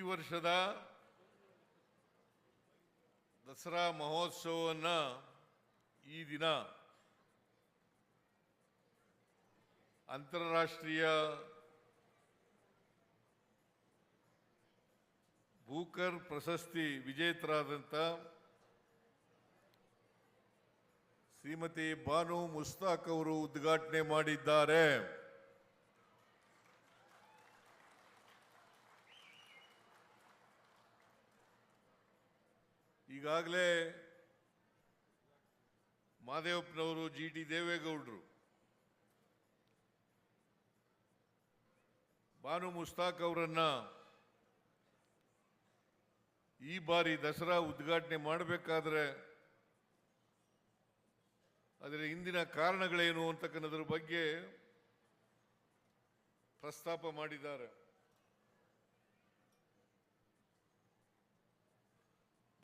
ಈ ವರ್ಷದ ದಸರಾ ಮಹೋತ್ಸವವನ್ನು ಈ ದಿನ ಅಂತಾರಾಷ್ಟ್ರೀಯ ಬೂಕರ್ ಪ್ರಶಸ್ತಿ ವಿಜೇತರಾದಂಥ ಶ್ರೀಮತಿ ಬಾನು ಮುಸ್ತಾಕ್ ಅವರು ಉದ್ಘಾಟನೆ ಮಾಡಿದ್ದಾರೆ. ಈಗಾಗಲೇ ಮಾದೇವಪ್ಪನವರು ಜಿ ಟಿ ದೇವೇಗೌಡರು ಬಾನು ಮುಸ್ತಾಕ್ ಅವರನ್ನ ಈ ಬಾರಿ ದಸರಾ ಉದ್ಘಾಟನೆ ಮಾಡಬೇಕಾದ್ರೆ ಅದರ ಹಿಂದಿನ ಕಾರಣಗಳೇನು ಅಂತಕ್ಕನ್ನೋದ್ರ ಬಗ್ಗೆ ಪ್ರಸ್ತಾಪ ಮಾಡಿದ್ದಾರೆ.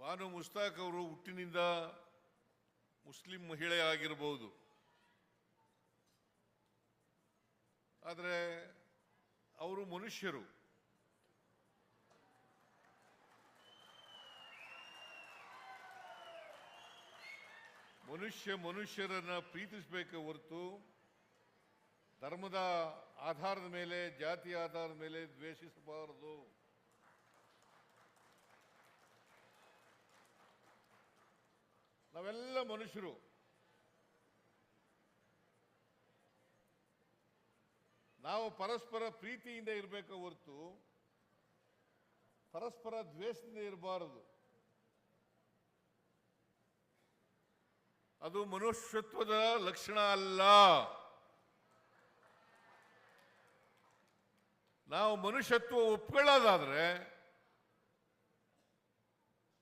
ಬಾನು ಮುಸ್ತಾಕ್ ಅವರು ಹುಟ್ಟಿನಿಂದ ಮುಸ್ಲಿಂ ಮಹಿಳೆ ಆಗಿರಬಹುದು ಆದರೆ ಅವರು ಮನುಷ್ಯರು. ಮನುಷ್ಯ ಮನುಷ್ಯರನ್ನ ಪ್ರೀತಿಸಬೇಕೆ ಹೊರತು ಧರ್ಮದ ಆಧಾರದ ಮೇಲೆ, ಜಾತಿ ಆಧಾರದ ಮೇಲೆ ದ್ವೇಷಿಸಬಾರದು. ನಾವೆಲ್ಲ ಮನುಷ್ಯರು. ನಾವು ಪರಸ್ಪರ ಪ್ರೀತಿಯಿಂದ ಇರಬೇಕು ಹೊರತು, ಪರಸ್ಪರ ದ್ವೇಷದಿಂದ ಇರಬಾರದು. ಅದು ಮನುಷ್ಯತ್ವದ ಲಕ್ಷಣ ಅಲ್ಲ. ನಾವು ಮನುಷ್ಯತ್ವ ಒಪ್ಕೊಳ್ಳೋದಾದ್ರೆ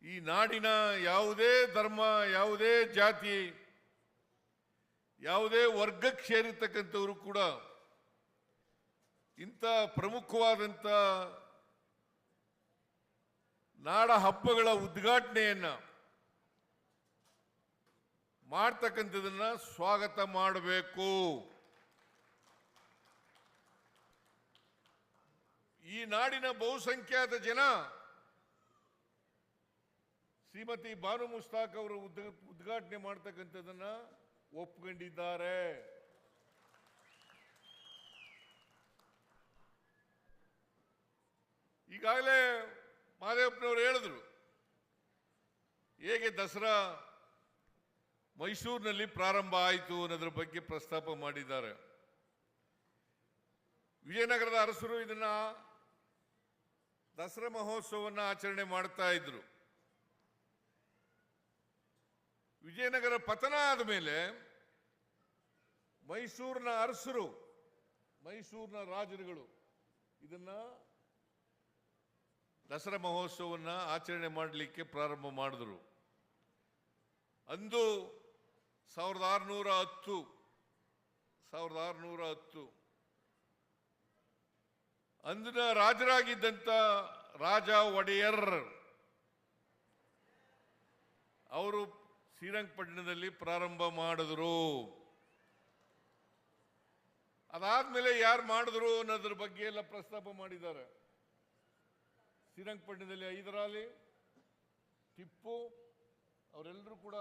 ಈ ನಾಡಿನ ಯಾವುದೇ ಧರ್ಮ, ಯಾವುದೇ ಜಾತಿ, ಯಾವುದೇ ವರ್ಗಕ್ಕೆ ಸೇರಿರ್ತಕ್ಕಂಥವರು ಕೂಡ ಇಂಥ ಪ್ರಮುಖವಾದಂಥ ನಾಡ ಹಬ್ಬಗಳ ಉದ್ಘಾಟನೆಯನ್ನ ಮಾಡ್ತಕ್ಕಂಥದನ್ನ ಸ್ವಾಗತ ಮಾಡಬೇಕು. ಈ ನಾಡಿನ ಬಹುಸಂಖ್ಯಾತ ಜನ ಶ್ರೀಮತಿ ಬಾನು ಮುಸ್ತಾಕ್ ಅವರು ಉದ್ ಉದ್ಘಾಟನೆ ಮಾಡ್ತಕ್ಕಂಥದ್ದನ್ನ ಒಪ್ಕೊಂಡಿದ್ದಾರೆ. ಈಗಾಗಲೇ ಮಹದೇವಪ್ಪನವರು ಹೇಳಿದ್ರು, ಹೇಗೆ ದಸರಾ ಮೈಸೂರಿನಲ್ಲಿ ಪ್ರಾರಂಭ ಆಯಿತು ಅನ್ನೋದ್ರ ಬಗ್ಗೆ ಪ್ರಸ್ತಾಪ ಮಾಡಿದ್ದಾರೆ. ವಿಜಯನಗರದ ಅರಸರು ಇದನ್ನ ದಸರಾ ಮಹೋತ್ಸವವನ್ನು ಆಚರಣೆ ಮಾಡ್ತಾ ಇದ್ರು. ವಿಜಯನಗರ ಪತನ ಆದ ಮೇಲೆ ಮೈಸೂರಿನ ಅರಸರು, ಮೈಸೂರಿನ ರಾಜರುಗಳು ಇದನ್ನ ದಸರಾ ಮಹೋತ್ಸವನ್ನ ಆಚರಣೆ ಮಾಡಲಿಕ್ಕೆ ಪ್ರಾರಂಭ ಮಾಡಿದ್ರು. ಅಂದು ಸಾವಿರದ ಆರುನೂರ ಹತ್ತು, ಸಾವಿರದ ಆರುನೂರ ಹತ್ತು ಅಂದಿನ ರಾಜರಾಗಿದ್ದಂಥ ರಾಜ ಒಡೆಯರ್ ಅವರು ಶ್ರೀರಂಗಪಟ್ಟಣದಲ್ಲಿ ಪ್ರಾರಂಭ ಮಾಡಿದ್ರು. ಅದಾದ್ಮೇಲೆ ಯಾರು ಮಾಡಿದ್ರು ಅನ್ನೋದ್ರ ಬಗ್ಗೆ ಎಲ್ಲ ಪ್ರಸ್ತಾಪ ಮಾಡಿದ್ದಾರೆ. ಶ್ರೀರಂಗಪಟ್ಟಣದಲ್ಲಿ ಹೈದರಾಲಿ ಟಿಪ್ಪು, ಅವರೆಲ್ಲರೂ ಕೂಡ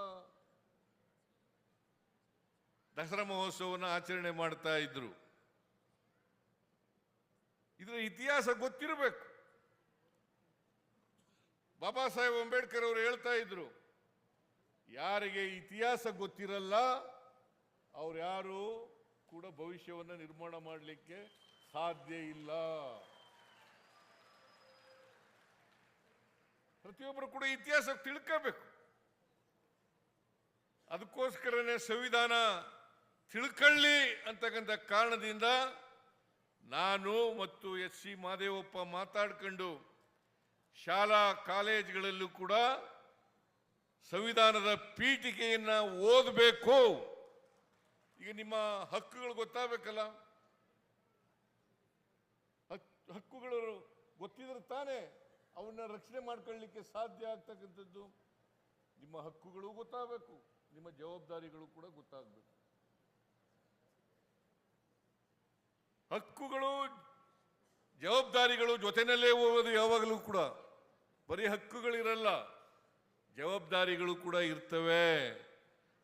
ದಸರಾ ಮಹೋತ್ಸವವನ್ನು ಆಚರಣೆ ಮಾಡ್ತಾ ಇದ್ರು. ಇದರ ಇತಿಹಾಸ ಗೊತ್ತಿರಬೇಕು. ಬಾಬಾ ಸಾಹೇಬ್ ಅಂಬೇಡ್ಕರ್ ಅವರು ಹೇಳ್ತಾ ಇದ್ರು ಯಾರಿಗೆ ಇತಿಹಾಸ ಗೊತ್ತಿರಲ್ಲ, ಅವ್ರು ಯಾರು ಕೂಡ ಭವಿಷ್ಯವನ್ನು ನಿರ್ಮಾಣ ಮಾಡಲಿಕ್ಕೆ ಸಾಧ್ಯ ಇಲ್ಲ. ಪ್ರತಿಯೊಬ್ಬರು ಕೂಡ ಇತಿಹಾಸ ತಿಳ್ಕೋಬೇಕು. ಅದಕ್ಕೋಸ್ಕರನೇ ಸಂವಿಧಾನ ತಿಳ್ಕೊಳ್ಳಿ ಅಂತಕ್ಕಂಥ ಕಾರಣದಿಂದ ನಾನು ಮತ್ತು ಎಸ್ ಸಿ ಮಾದೇವಪ್ಪ ಮಾತಾಡ್ಕೊಂಡು ಶಾಲಾ ಕಾಲೇಜುಗಳಲ್ಲೂ ಕೂಡ ಸಂವಿಧಾನದ ಪೀಠಿಕೆಯನ್ನ ಓದಬೇಕು. ಈಗ ನಿಮ್ಮ ಹಕ್ಕುಗಳು ಗೊತ್ತಾಗಬೇಕಲ್ಲ? ಹಕ್- ಹಕ್ಕುಗಳು ಗೊತ್ತಿದ್ರೆ ತಾನೇ ಅವನ್ನ ರಕ್ಷಣೆ ಮಾಡ್ಕೊಳ್ಳಿಕ್ಕೆ ಸಾಧ್ಯ ಆಗ್ತಕ್ಕಂಥದ್ದು. ನಿಮ್ಮ ಹಕ್ಕುಗಳು ಗೊತ್ತಾಗಬೇಕು, ನಿಮ್ಮ ಜವಾಬ್ದಾರಿಗಳು ಕೂಡ ಗೊತ್ತಾಗಬೇಕು. ಹಕ್ಕುಗಳು, ಜವಾಬ್ದಾರಿಗಳು ಜೊತೆಯಲ್ಲೇ ಹೋಗೋದು ಯಾವಾಗಲೂ ಕೂಡ. ಬರೀ ಹಕ್ಕುಗಳಿರಲ್ಲ. ಜವಾಬ್ದಾರಿಗಳು ಕೂಡ ಇರ್ತವೆ.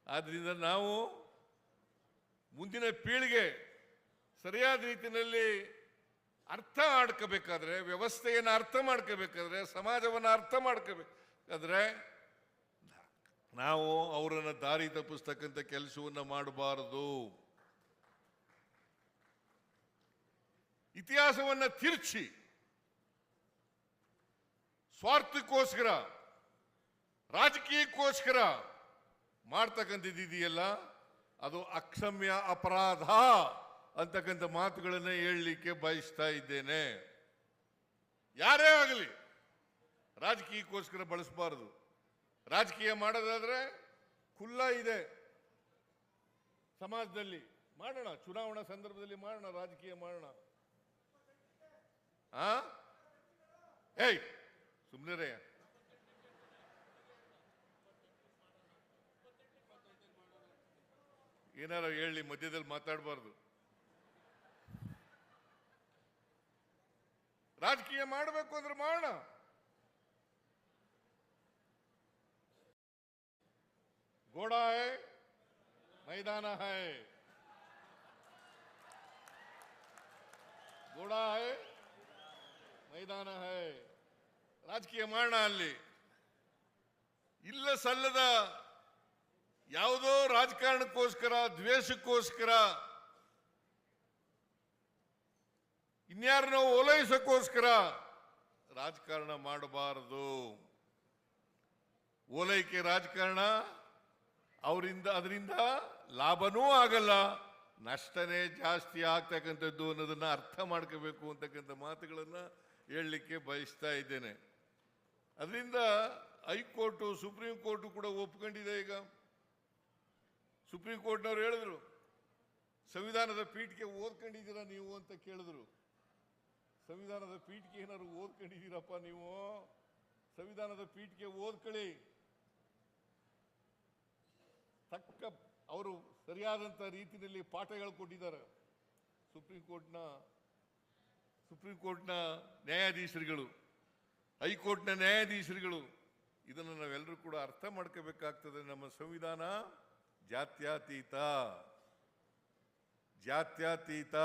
ಆದ್ದರಿಂದ ನಾವು ಮುಂದಿನ ಪೀಳಿಗೆ ಸರಿಯಾದ ರೀತಿಯಲ್ಲಿ ಅರ್ಥ ಮಾಡ್ಕೋಬೇಕಾದ್ರೆ, ವ್ಯವಸ್ಥೆಯನ್ನು ಅರ್ಥ ಮಾಡ್ಕೋಬೇಕಾದ್ರೆ, ಸಮಾಜವನ್ನು ಅರ್ಥ ಮಾಡ್ಕೋಬೇಕಾದ್ರೆ ನಾವು ಅವರನ್ನು ದಾರಿ ತಪ್ಪಿಸ್ತಕ್ಕಂಥ ಕೆಲಸವನ್ನು ಮಾಡಬಾರದು. ಇತಿಹಾಸವನ್ನು ತಿರುಚಿ ಸ್ವಾರ್ಥಕ್ಕೋಸ್ಕರ ರಾಜಕೀಯಕ್ಕೋಸ್ಕರ ಮಾಡ್ತಕ್ಕಂಥದ್ದಿದೆಯಲ್ಲ, ಅದು ಅಕ್ಷಮ್ಯ ಅಪರಾಧ ಅಂತಕ್ಕಂಥ ಮಾತುಗಳನ್ನು ಹೇಳಲಿಕ್ಕೆ ಬಯಸ್ತಾ ಇದ್ದೇನೆ. ಯಾರೇ ಆಗಲಿ, ರಾಜಕೀಯಕ್ಕೋಸ್ಕರ ಬಳಸಬಾರದು. ರಾಜಕೀಯ ಮಾಡೋದಾದರೆ ಖುಲ್ಲ ಇದೆ. ಸಮಾಜದಲ್ಲಿ ಮಾಡೋಣ, ಚುನಾವಣಾ ಸಂದರ್ಭದಲ್ಲಿ ಮಾಡೋಣ, ರಾಜಕೀಯ ಮಾಡೋಣ. ಆ? ಏಯ್ ಸುಮ್ಮನೆ ಏನಾರ ಹೇಳಿ ಮಧ್ಯದಲ್ಲಿ ಮಾತಾಡಬಾರ್ದು. ರಾಜಕೀಯ ಮಾಡಬೇಕು ಅಂದ್ರೆ ಮಾಡೋಣ ಗೋಡ ಹೈ, ಮೈದಾನ ಹೈ. ಗೋಡ ಹೈ, ಮೈದಾನ ಹೈ. ರಾಜಕೀಯ ಮಾಡೋಣ ಅಲ್ಲಿ. ಇಲ್ಲ ಸಲ್ಲದ ಯಾವುದೋ ರಾಜಕಾರಣಕ್ಕೋಸ್ಕರ, ದ್ವೇಷಕ್ಕೋಸ್ಕರ, ಇನ್ಯಾರನ್ನೋ ಓಲೈಸಕ್ಕೋಸ್ಕರ ರಾಜಕಾರಣ ಮಾಡಬಾರದು. ಓಲೈಕೆ ರಾಜಕಾರಣ, ಅವರಿಂದ, ಅದರಿಂದ ಲಾಭನೂ ಆಗಲ್ಲ, ನಷ್ಟನೇ ಜಾಸ್ತಿ ಆಗ್ತಕ್ಕಂಥದ್ದು ಅನ್ನೋದನ್ನ ಅರ್ಥ ಮಾಡ್ಕೋಬೇಕು ಅಂತಕ್ಕಂಥ ಮಾತುಗಳನ್ನು ಹೇಳಲಿಕ್ಕೆ ಬಯಸ್ತಾ ಇದ್ದೇನೆ. ಅದರಿಂದ ಹೈಕೋರ್ಟು, ಸುಪ್ರೀಂ ಕೋರ್ಟು ಕೂಡ ಒಪ್ಕೊಂಡಿದೆ ಈಗ. ಸುಪ್ರೀಂ ಕೋರ್ಟ್ನವ್ರು ಹೇಳಿದ್ರು, ಸಂವಿಧಾನದ ಪೀಠಕ್ಕೆ ಓದ್ಕೊಂಡಿದ್ದೀರಾ ನೀವು ಅಂತ ಕೇಳಿದ್ರು. ಸಂವಿಧಾನದ ಪೀಠಕ್ಕೆ ಏನಾದ್ರು ಓದ್ಕೊಂಡಿದ್ದೀರಪ್ಪ ನೀವು? ಸಂವಿಧಾನದ ಪೀಠಕ್ಕೆ ಓದ್ಕೊಳ್ಳಿ. ತಕ್ಕ ಅವರು ಸರಿಯಾದಂಥ ರೀತಿಯಲ್ಲಿ ಪಾಠ ಕೊಟ್ಟಿದ್ದಾರೆ ಸುಪ್ರೀಂ ಕೋರ್ಟ್ನ ಸುಪ್ರೀಂ ಕೋರ್ಟ್ನ ನ್ಯಾಯಾಧೀಶರುಗಳು, ಹೈಕೋರ್ಟ್ನ ನ್ಯಾಯಾಧೀಶರುಗಳು, ಇದನ್ನು ನಾವೆಲ್ಲರೂ ಕೂಡ ಅರ್ಥ ಮಾಡ್ಕೋಬೇಕಾಗ್ತದೆ ನಮ್ಮ ಸಂವಿಧಾನ. ಜಾತ್ಯತೀತ. ಜಾತ್ಯಾತೀತ.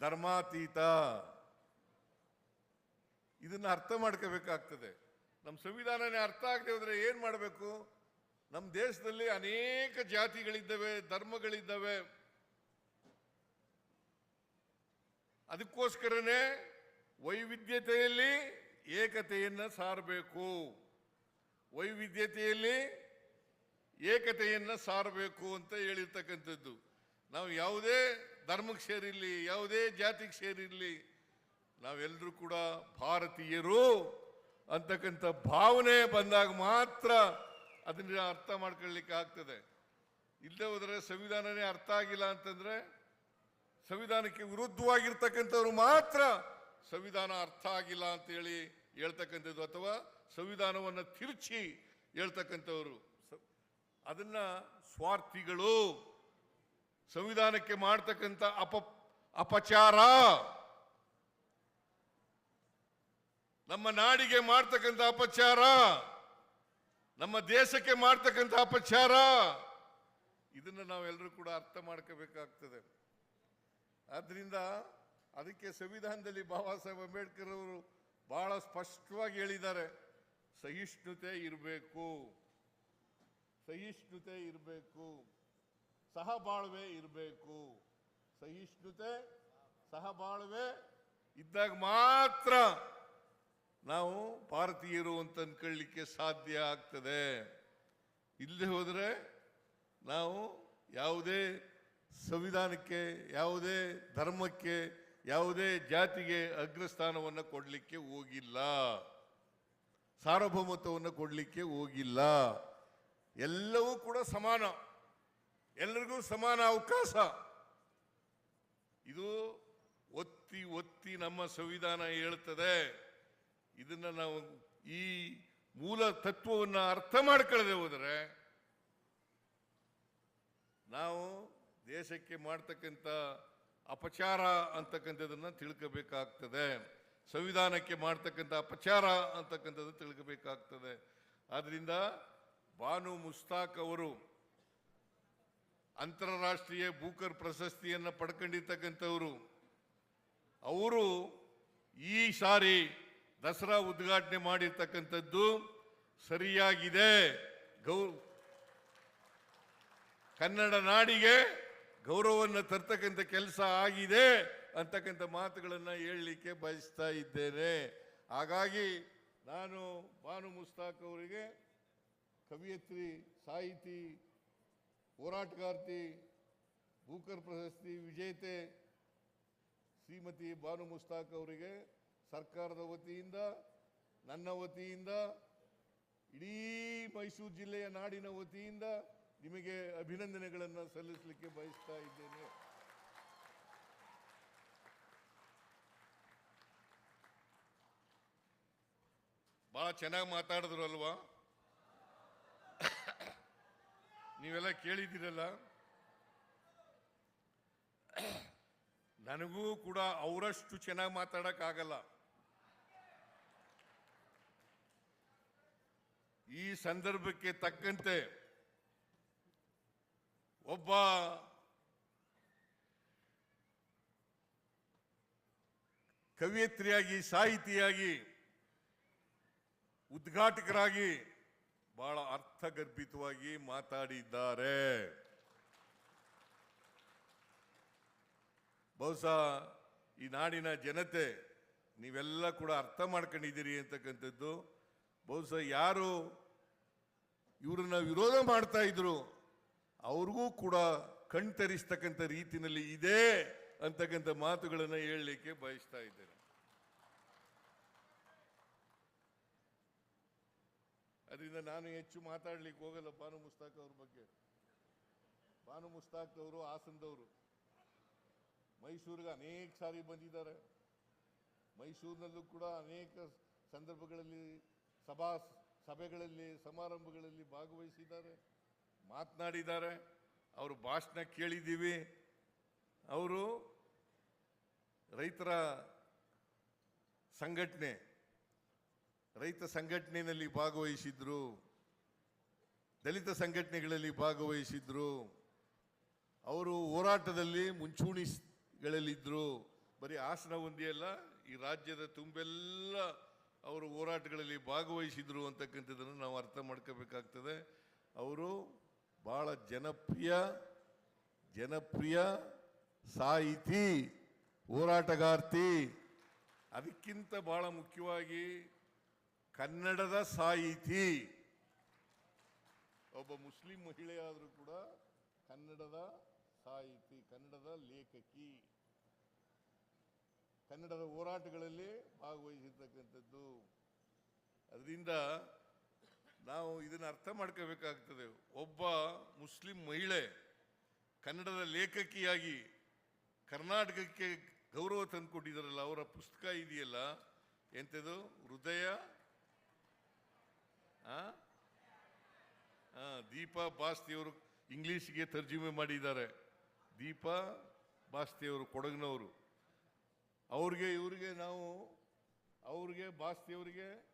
ಧರ್ಮಾತೀತ. ಇದನ್ನು ಅರ್ಥ ಮಾಡ್ಕೋಬೇಕಾಗ್ತದೆ. ನಮ್ಮ ಸಂವಿಧಾನನೇ ಅರ್ಥ ಆಗದೆ ಹೋದ್ರೆ ಏನು ಮಾಡಬೇಕು? ನಮ್ಮ ದೇಶದಲ್ಲಿ ಅನೇಕ ಜಾತಿಗಳಿದ್ದಾವೆ, ಧರ್ಮಗಳಿದ್ದಾವೆ. ಅದಕ್ಕೋಸ್ಕರನೇ ವೈವಿಧ್ಯತೆಯಲ್ಲಿ ಏಕತೆಯನ್ನು ಸಾರಬೇಕು. ವೈವಿಧ್ಯತೆಯಲ್ಲಿ ಏಕತೆಯನ್ನ ಸಾರಬೇಕು ಅಂತ ಹೇಳಿರ್ತಕ್ಕಂಥದ್ದು. ನಾವು ಯಾವುದೇ ಧರ್ಮಕ್ಕೆ ಸೇರಿರಲಿ, ಯಾವುದೇ ಜಾತಿಗೆ ಸೇರಿರಲಿ, ನಾವೆಲ್ಲರೂ ಕೂಡ ಭಾರತೀಯರು ಅಂತಕ್ಕಂಥ ಭಾವನೆ ಬಂದಾಗ ಮಾತ್ರ ಅದನ್ನ ಅರ್ಥ ಮಾಡ್ಕೊಳ್ಳಿಕ್ಕೆ ಆಗ್ತದೆ. ಇಲ್ಲದೆ ಹೋದರೆ ಸಂವಿಧಾನನೇ ಅರ್ಥ ಆಗಿಲ್ಲ ಅಂತಂದ್ರೆ ಸಂವಿಧಾನಕ್ಕೆ ವಿರುದ್ಧವಾಗಿರ್ತಕ್ಕಂಥವ್ರು ಮಾತ್ರ ಸಂವಿಧಾನ ಅರ್ಥ ಆಗಿಲ್ಲ ಅಂತೇಳಿ ಹೇಳ್ತಕ್ಕಂಥದ್ದು ಅಥವಾ ಸಂವಿಧಾನವನ್ನು ತಿರುಚಿ ಹೇಳ್ತಕ್ಕಂಥವ್ರು. ಅದನ್ನ ಸ್ವಾರ್ಥಿಗಳು ಸಂವಿಧಾನಕ್ಕೆ ಮಾಡ್ತಕ್ಕಂಥ ಅಪ, ಅಪಚಾರ ನಮ್ಮ ನಾಡಿಗೆ ಮಾಡ್ತಕ್ಕಂಥ ಅಪಚಾರ, ನಮ್ಮ ದೇಶಕ್ಕೆ ಮಾಡ್ತಕ್ಕಂಥ ಅಪಚಾರ, ಇದನ್ನು ನಾವೆಲ್ಲರೂ ಕೂಡ ಅರ್ಥ ಮಾಡ್ಕೋಬೇಕಾಗ್ತದೆ. ಆದ್ದರಿಂದ ಅದಕ್ಕೆ ಸಂವಿಧಾನದಲ್ಲಿ ಬಾಬಾ ಸಾಹೇಬ್ ಅಂಬೇಡ್ಕರ್ ಅವರು ಬಹಳ ಸ್ಪಷ್ಟವಾಗಿ ಹೇಳಿದ್ದಾರೆ, ಸಹಿಷ್ಣುತೆ ಇರಬೇಕು. ಸಹಿಷ್ಣುತೆ ಇರಬೇಕು, ಸಹಬಾಳ್ವೆ ಇರಬೇಕು. ಸಹಿಷ್ಣುತೆ, ಸಹಬಾಳ್ವೆ ಇದ್ದಾಗ ಮಾತ್ರ ನಾವು ಭಾರತೀಯರು ಅಂತ ಅನ್ಕೊಳ್ಳಿಕ್ಕೆ ಸಾಧ್ಯ ಆಗ್ತದೆ. ಇಲ್ಲದೆ ಹೋದರೆ ನಾವು ಯಾವುದೇ ಸಂವಿಧಾನಕ್ಕೆ, ಯಾವುದೇ ಧರ್ಮಕ್ಕೆ, ಯಾವುದೇ ಜಾತಿಗೆ ಅಗ್ರಸ್ಥಾನವನ್ನು ಕೊಡಲಿಕ್ಕೆ ಹೋಗಿಲ್ಲ. ಸಾರ್ವಭೌಮತ್ವವನ್ನು ಕೊಡಲಿಕ್ಕೆ ಹೋಗಿಲ್ಲ. ಎಲ್ಲವೂ ಕೂಡ ಸಮಾನ. ಎಲ್ಲರಿಗೂ ಸಮಾನ ಅವಕಾಶ. ಇದು ಒತ್ತಿ ಒತ್ತಿ ನಮ್ಮ ಸಂವಿಧಾನ ಹೇಳ್ತದೆ. ಇದನ್ನ ನಾವು ಈ ಮೂಲ ತತ್ವವನ್ನು ಅರ್ಥ ಮಾಡ್ಕೊಳ್ಳದೆ ಹೋದರೆ ನಾವು ದೇಶಕ್ಕೆ ಮಾಡ್ತಕ್ಕಂಥ ಅಪಚಾರ ಅಂತಕ್ಕಂಥದ್ದನ್ನು ತಿಳ್ಕೋಬೇಕಾಗ್ತದೆ. ಸಂವಿಧಾನಕ್ಕೆ ಮಾಡ್ತಕ್ಕಂಥ ಅಪಚಾರ ಅಂತಕ್ಕಂಥದ್ದು ತಿಳ್ಕೋಬೇಕಾಗ್ತದೆ. ಆದ್ರಿಂದ ಬಾನು ಮುಸ್ತಾಕ್ ಅವರು ಅಂತಾರಾಷ್ಟ್ರೀಯ ಬೂಕರ್ ಪ್ರಶಸ್ತಿಯನ್ನು ಪಡ್ಕೊಂಡಿರ್ತಕ್ಕಂಥವರು. ಅವರು ಈ ಸಾರಿ ದಸರಾ ಉದ್ಘಾಟನೆ ಮಾಡಿರ್ತಕ್ಕಂಥದ್ದು ಸರಿಯಾಗಿದೆ. ಗೌ, ಕನ್ನಡ ನಾಡಿಗೆ ಗೌರವವನ್ನು ತರ್ತಕ್ಕಂಥ ಕೆಲಸ ಆಗಿದೆ ಅಂತಕ್ಕಂಥ ಮಾತುಗಳನ್ನು ಹೇಳಲಿಕ್ಕೆ ಬಯಸ್ತಾ ಇದ್ದೇನೆ. ಹಾಗಾಗಿ ನಾನು ಬಾನು ಮುಸ್ತಾಕ್ ಅವರಿಗೆ ಕವಿಯತ್ರಿ, ಸಾಹಿತಿ, ಹೋರಾಟಗಾರ್ತಿ, ಭೂಕರ್ ಪ್ರಶಸ್ತಿ ವಿಜೇತೆ ಶ್ರೀಮತಿ ಬಾನು ಮುಸ್ತಾಕ್ ಅವರಿಗೆ ಸರ್ಕಾರದ ವತಿಯಿಂದ, ನನ್ನ ವತಿಯಿಂದ, ಇಡೀ ಮೈಸೂರು ಜಿಲ್ಲೆಯ ನಾಡಿನ ವತಿಯಿಂದ ನಿಮಗೆ ಅಭಿನಂದನೆಗಳನ್ನು ಸಲ್ಲಿಸಲಿಕ್ಕೆ ಬಯಸ್ತಾ ಇದ್ದೇನೆ. ಬಹಳ ಚೆನ್ನಾಗಿ ಮಾತಾಡಿದ್ರು ಅಲ್ವಾ ನೀವೆಲ್ಲ ಕೇಳಿದ್ದೀರಲ್ಲ? ನನಗೂ ಕೂಡ ಅವರಷ್ಟು ಚೆನ್ನಾಗಿ ಮಾತಾಡೋಕ್ಕಾಗಲ್ಲ. ಈ ಸಂದರ್ಭಕ್ಕೆ ತಕ್ಕಂತೆ ಒಬ್ಬ ಕವಿಯತ್ರಿಯಾಗಿ ಸಾಹಿತಿಯಾಗಿ ಉದ್ಘಾಟಕರಾಗಿ ಬಹಳ ಅರ್ಥಗರ್ಭಿತವಾಗಿ ಮಾತಾಡಿದ್ದಾರೆ. ಬಹುಶಃ ಈ ನಾಡಿನ ಜನತೆ ನೀವೆಲ್ಲ ಕೂಡ ಅರ್ಥ ಮಾಡ್ಕೊಂಡಿದ್ದೀರಿ ಅಂತಕ್ಕಂಥದ್ದು. ಬಹುಶಃ ಯಾರು ಇವರನ್ನ ವಿರೋಧ ಮಾಡ್ತಾ ಇದ್ರು ಅವ್ರಿಗೂ ಕೂಡ ಕಣ್ತರಿಸ್ತಕ್ಕಂಥ ರೀತಿಯಲ್ಲಿ ಇದೆ ಅಂತಕ್ಕಂಥ ಮಾತುಗಳನ್ನು ಹೇಳಲಿಕ್ಕೆ ಬಯಸ್ತಾ ಇದ್ದೇನೆ. ಅದರಿಂದ ನಾನು ಹೆಚ್ಚು ಮಾತಾಡ್ಲಿಕ್ಕೆ ಹೋಗಲ್ಲ ಬಾನು ಮುಸ್ತಾಕ್ ಅವ್ರ ಬಗ್ಗೆ. ಬಾನು ಮುಸ್ತಾಕ್ ಅವರು, ಹಾಸನದವರು. ಮೈಸೂರಿಗೆ ಅನೇಕ ಸಾರಿ ಬಂದಿದ್ದಾರೆ. ಮೈಸೂರಿನಲ್ಲೂ ಕೂಡ ಅನೇಕ ಸಂದರ್ಭಗಳಲ್ಲಿ ಸಭಾ ಸಭೆಗಳಲ್ಲಿ, ಸಮಾರಂಭಗಳಲ್ಲಿ ಭಾಗವಹಿಸಿದ್ದಾರೆ, ಮಾತನಾಡಿದ್ದಾರೆ. ಅವರು ಭಾಷಣ ಕೇಳಿದ್ದೀವಿ. ಅವರು ರೈತರ ಸಂಘಟನೆ ರೈತ ಸಂಘಟನೆಯಲ್ಲಿ ಭಾಗವಹಿಸಿದ್ರು, ದಲಿತ ಸಂಘಟನೆಗಳಲ್ಲಿ ಭಾಗವಹಿಸಿದ್ರು, ಅವರು ಹೋರಾಟದಲ್ಲಿ ಮುಂಚೂಣಿಗಳಲ್ಲಿದ್ದರು ಬರೀ ಆಸನ ಹೊಂದಿಯಲ್ಲ ಈ ರಾಜ್ಯದ ತುಂಬೆಲ್ಲ ಅವರು ಹೋರಾಟಗಳಲ್ಲಿ ಭಾಗವಹಿಸಿದ್ರು ಅಂತಕ್ಕಂಥದ್ದನ್ನು ನಾವು ಅರ್ಥ ಮಾಡ್ಕೋಬೇಕಾಗ್ತದೆ. ಅವರು ಬಹಳ ಜನಪ್ರಿಯ ಜನಪ್ರಿಯ ಸಾಹಿತಿ, ಹೋರಾಟಗಾರ್ತಿ. ಅದಕ್ಕಿಂತ ಬಹಳ ಮುಖ್ಯವಾಗಿ ಕನ್ನಡದ ಸಾಹಿತಿ. ಒಬ್ಬ ಮುಸ್ಲಿಂ ಮಹಿಳೆಯಾದರೂ ಕೂಡ ಕನ್ನಡದ ಸಾಹಿತಿ, ಕನ್ನಡದ ಲೇಖಕಿ. ಕನ್ನಡದ ಹೋರಾಟಗಳಲ್ಲಿ ಭಾಗವಹಿಸಿರ್ತಕ್ಕಂಥದ್ದು. ಅದರಿಂದ ನಾವು ಇದನ್ನು ಅರ್ಥ ಮಾಡ್ಕೋಬೇಕಾಗ್ತದೆ. ಒಬ್ಬ ಮುಸ್ಲಿಂ ಮಹಿಳೆ ಕನ್ನಡದ ಲೇಖಕಿಯಾಗಿ ಕರ್ನಾಟಕಕ್ಕೆ ಗೌರವ ತಂದುಕೊಟ್ಟಿದ್ದಾರಲ್ಲ, ಅವರ ಪುಸ್ತಕ ಇದೆಯಲ್ಲ, ಎಂಥದ್ದು? ಹೃದಯ ದೀಪಾ ಬಾಸ್ತಿಯವರು ಇಂಗ್ಲಿಷ್ಗೆ ತರ್ಜುಮೆ ಮಾಡಿದ್ದಾರೆ. ದೀಪಾ ಬಾಸ್ತಿಯವರು, ಕೊಡಗಿನವರು. ಅವ್ರಿಗೆ, ಇವ್ರಿಗೆ ನಾವು, ಅವ್ರಿಗೆ, ಬಾಸ್ತಿಯವರಿಗೆ,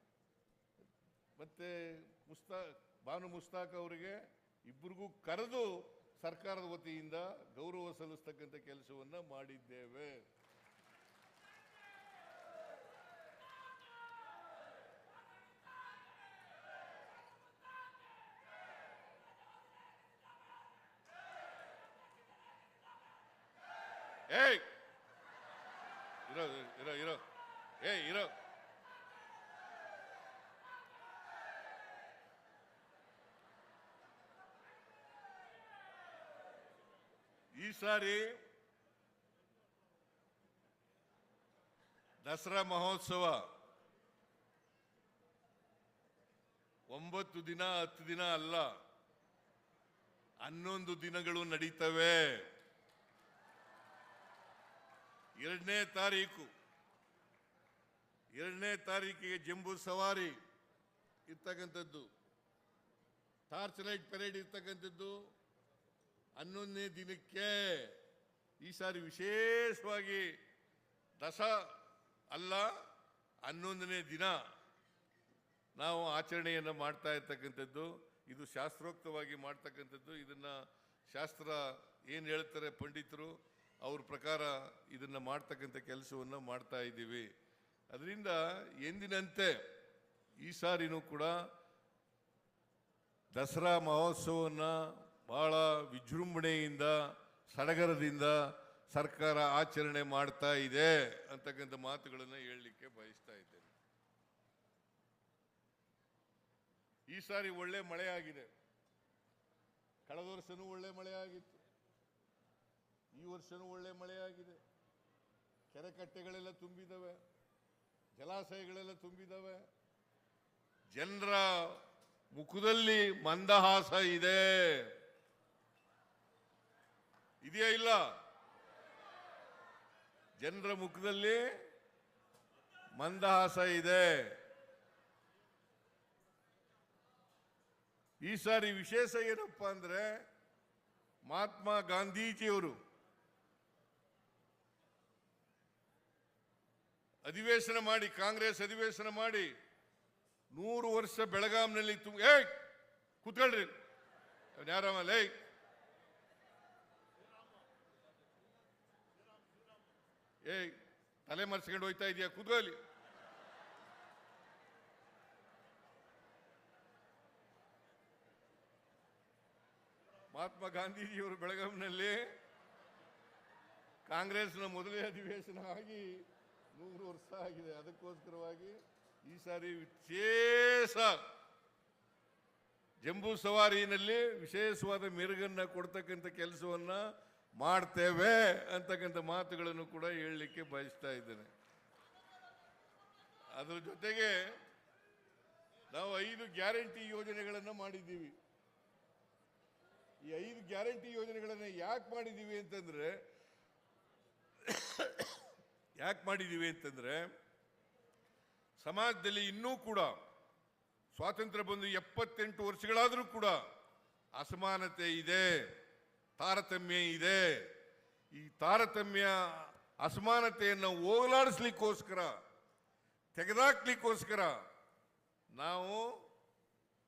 ಮತ್ತೆ ಮುಸ್ತಾ ಬಾನು ಮುಸ್ತಾಕ್ ಅವರಿಗೆ ಇಬ್ಬರಿಗೂ ಕರೆದು ಸರ್ಕಾರದ ವತಿಯಿಂದ ಗೌರವ ಸಲ್ಲಿಸ್ತಕ್ಕಂಥ ಕೆಲಸವನ್ನ ಮಾಡಿದ್ದೇವೆ. ಏಯ್ ಇರೋ ಇರೋ ಇರೋ ಏಯ್ ಇರೋ ಈ ಸಾರಿ ದಸರಾ ಮಹೋತ್ಸವ ಒಂಬತ್ತು ದಿನ, ಹತ್ತು ದಿನ ಅಲ್ಲ. ಹನ್ನೊಂದು ದಿನಗಳು ನಡೀತವೆ. ಎರಡನೇ ತಾರೀಕು. ಎರಡನೇ ತಾರೀಕಿಗೆ ಜಂಬೂ ಸವಾರಿ ಇರ್ತಕ್ಕಂಥದ್ದು. ಟಾರ್ಚ್ ಲೈಟ್ ಪರೇಡ್ ಇರ್ತಕ್ಕಂಥದ್ದು. ಹನ್ನೊಂದನೇ ದಿನಕ್ಕೆ ಈ ಸಾರಿ ವಿಶೇಷವಾಗಿ ದಸ ಅಲ್ಲ, ಹನ್ನೊಂದನೇ ದಿನ ನಾವು ಆಚರಣೆಯನ್ನು ಮಾಡ್ತಾ ಇರ್ತಕ್ಕಂಥದ್ದು. ಇದು ಶಾಸ್ತ್ರೋಕ್ತವಾಗಿ ಮಾಡ್ತಕ್ಕಂಥದ್ದು. ಇದನ್ನು ಶಾಸ್ತ್ರ ಏನು ಹೇಳ್ತಾರೆ ಪಂಡಿತರು? ಅವ್ರ ಪ್ರಕಾರ ಇದನ್ನ ಮಾಡ್ತಕ್ಕಂಥ ಕೆಲಸವನ್ನು ಮಾಡ್ತಾ ಇದ್ದೀವಿ. ಅದರಿಂದ ಎಂದಿನಂತೆ ಈ ಸಾರಿನೂ ಕೂಡ ದಸರಾ ಮಹೋತ್ಸವವನ್ನು ಬಹಳ ವಿಜೃಂಭಣೆಯಿಂದ, ಸಡಗರದಿಂದ ಸರ್ಕಾರ ಆಚರಣೆ ಮಾಡ್ತಾ ಇದೆ ಅಂತಕ್ಕಂಥ ಮಾತುಗಳನ್ನು ಹೇಳಲಿಕ್ಕೆ ಬಯಸ್ತಾ ಇದ್ದೇನೆ. ಈ ಸಾರಿ ಒಳ್ಳೆ ಮಳೆ ಆಗಿದೆ. ಕಳೆದ ವರ್ಷನೂ ಒಳ್ಳೆ ಮಳೆ ಆಗಿತ್ತು. ಈ ವರ್ಷನೂ ಒಳ್ಳೆ ಮಳೆ ಆಗಿದೆ ಕೆರೆ ಕಟ್ಟೆಗಳೆಲ್ಲ ತುಂಬಿದವೆ. ಜಲಾಶಯಗಳೆಲ್ಲ ತುಂಬಿದವೆ. ಜನರ ಮುಖದಲ್ಲಿ ಮಂದಹಾಸ ಇದೆ. ಇದೆಯಾ ಇಲ್ಲ? ಜನರ ಮುಖದಲ್ಲಿ ಮಂದಹಾಸ ಇದೆ. ಈ ಸಾರಿ ವಿಶೇಷ ಏನಪ್ಪ ಅಂದ್ರೆ ಮಹಾತ್ಮ ಗಾಂಧೀಜಿಯವರು ಅಧಿವೇಶನ ಮಾಡಿ, ಕಾಂಗ್ರೆಸ್ ಅಧಿವೇಶನ ಮಾಡಿ, ನೂರು ವರ್ಷ ಬೆಳಗಾಂನಲ್ಲಿ ತುಂಬ ಏ ಕೂತ್ಕೊಳ್ರಿ. ಯಾರಮ್ಮ ಲೇ. ಏಯ್, ತಲೆ ಮರೆಸ್ಕೊಂಡು ಹೋಯ್ತಾ ಇದೆಯಾ? ಕೂತ್ಕೊಳ್ಳಿ ಮಹಾತ್ಮ ಗಾಂಧೀಜಿಯವರು ಬೆಳಗಾವಿನಲ್ಲಿ ಕಾಂಗ್ರೆಸ್ನ ಮೊದಲೇ ಅಧಿವೇಶನ ಆಗಿ ನೂರು ವರ್ಷ ಆಗಿದೆ. ಅದಕ್ಕೋಸ್ಕರವಾಗಿ ಈ ಸಾರಿ ವಿಶೇಷ ಜಂಬೂ ಸವಾರಿನಲ್ಲಿ ವಿಶೇಷವಾದ ಮೆರುಗನ್ನ ಕೊಡ್ತಕ್ಕಂಥ ಕೆಲಸವನ್ನ ಮಾಡ್ತೇವೆ ಅಂತಕ್ಕಂಥ ಮಾತುಗಳನ್ನು ಕೂಡ ಹೇಳಲಿಕ್ಕೆ ಬಯಸ್ತಾ ಇದ್ದೇನೆ. ಅದರ ಜೊತೆಗೆ ನಾವು ಐದು ಗ್ಯಾರಂಟಿ ಯೋಜನೆಗಳನ್ನು ಮಾಡಿದ್ದೀವಿ. ಈ ಐದು ಗ್ಯಾರಂಟಿ ಯೋಜನೆಗಳನ್ನು ಯಾಕೆ ಮಾಡಿದ್ದೀವಿ ಅಂತಂದ್ರೆ ಯಾಕೆ ಮಾಡಿದ್ದೀವಿ ಅಂತಂದ್ರೆ, ಸಮಾಜದಲ್ಲಿ ಇನ್ನೂ ಕೂಡ ಸ್ವಾತಂತ್ರ್ಯ ಬಂದು ಎಪ್ಪತ್ತೆಂಟು ವರ್ಷಗಳಾದರೂ ಕೂಡ ಅಸಮಾನತೆ ಇದೆ, ತಾರತಮ್ಯ ಇದೆ. ಈ ತಾರತಮ್ಯ, ಅಸಮಾನತೆಯನ್ನು ಹೋಗಲಾಡಿಸ್ಲಿಕ್ಕೋಸ್ಕರ, ತೆಗೆದಾಕ್ಲಿಕ್ಕೋಸ್ಕರ ನಾವು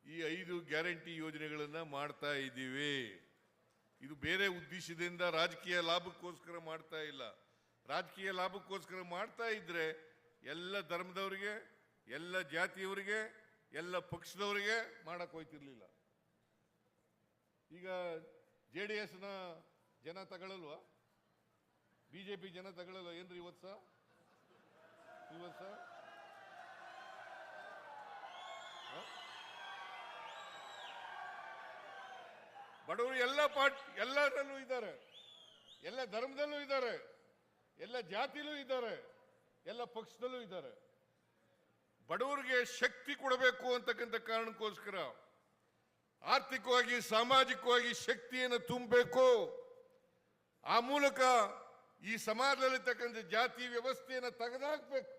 ಈ ಐದು ಗ್ಯಾರಂಟಿ ಯೋಜನೆಗಳನ್ನು ಮಾಡ್ತಾ ಇದ್ದೀವಿ. ಇದು ಬೇರೆ ಉದ್ದೇಶದಿಂದ ರಾಜಕೀಯ ಲಾಭಕ್ಕೋಸ್ಕರ ಮಾಡ್ತಾ ಇಲ್ಲ. ರಾಜಕೀಯ ಲಾಭಕ್ಕೋಸ್ಕರ ಮಾಡ್ತಾ ಇದ್ರೆ ಎಲ್ಲ ಧರ್ಮದವರಿಗೆ, ಎಲ್ಲ ಜಾತಿಯವರಿಗೆ, ಎಲ್ಲ ಪಕ್ಷದವರಿಗೆ ಮಾಡಕ್ ಹೋಯ್ತಿರ್ಲಿಲ್ಲ. ಈಗ ಜೆ ಡಿ ಎಸ್ನ ಜನ ತಗೊಳ್ಳಲ್ವಾ ಬಿಜೆಪಿ ಜನ ತಗೊಳ್ಳಲ್ವ ಏನ್ರಿ ಇವತ್ತು ಸಹ ಇವತ್ತು ಸಹ ಬಡವರು ಎಲ್ಲ ಪಾರ್ಟಿ, ಎಲ್ಲರಲ್ಲೂ ಇದ್ದಾರೆ. ಎಲ್ಲ ಧರ್ಮದಲ್ಲೂ ಇದ್ದಾರೆ. ಎಲ್ಲ ಜಾತಿಲೂ ಇದ್ದಾರೆ, ಎಲ್ಲ ಪಕ್ಷದಲ್ಲೂ ಇದ್ದಾರೆ. ಬಡವರಿಗೆ ಶಕ್ತಿ ಕೊಡಬೇಕು ಅಂತಕ್ಕಂಥ ಕಾರಣಕ್ಕೋಸ್ಕರ ಆರ್ಥಿಕವಾಗಿ, ಸಾಮಾಜಿಕವಾಗಿ ಶಕ್ತಿಯನ್ನು ತುಂಬಬೇಕು. ಆ ಮೂಲಕ ಈ ಸಮಾಜದಲ್ಲಿರ್ತಕ್ಕಂಥ ಜಾತಿ ವ್ಯವಸ್ಥೆಯನ್ನು ತೆಗೆದಾಕ್ಬೇಕು.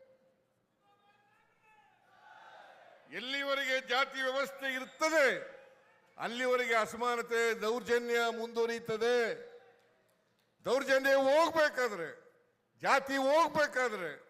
ಎಲ್ಲಿವರೆಗೆ ಜಾತಿ ವ್ಯವಸ್ಥೆ ಇರ್ತದೆ, ಅಲ್ಲಿವರೆಗೆ ಅಸಮಾನತೆ, ದೌರ್ಜನ್ಯ ಮುಂದುವರಿಯುತ್ತದೆ. ದೌರ್ಜನ್ಯ ಹೋಗ್ಬೇಕಾದ್ರೆ ಜಾತಿ ಹೋಗ್ಬೇಕಾದ್ರೆ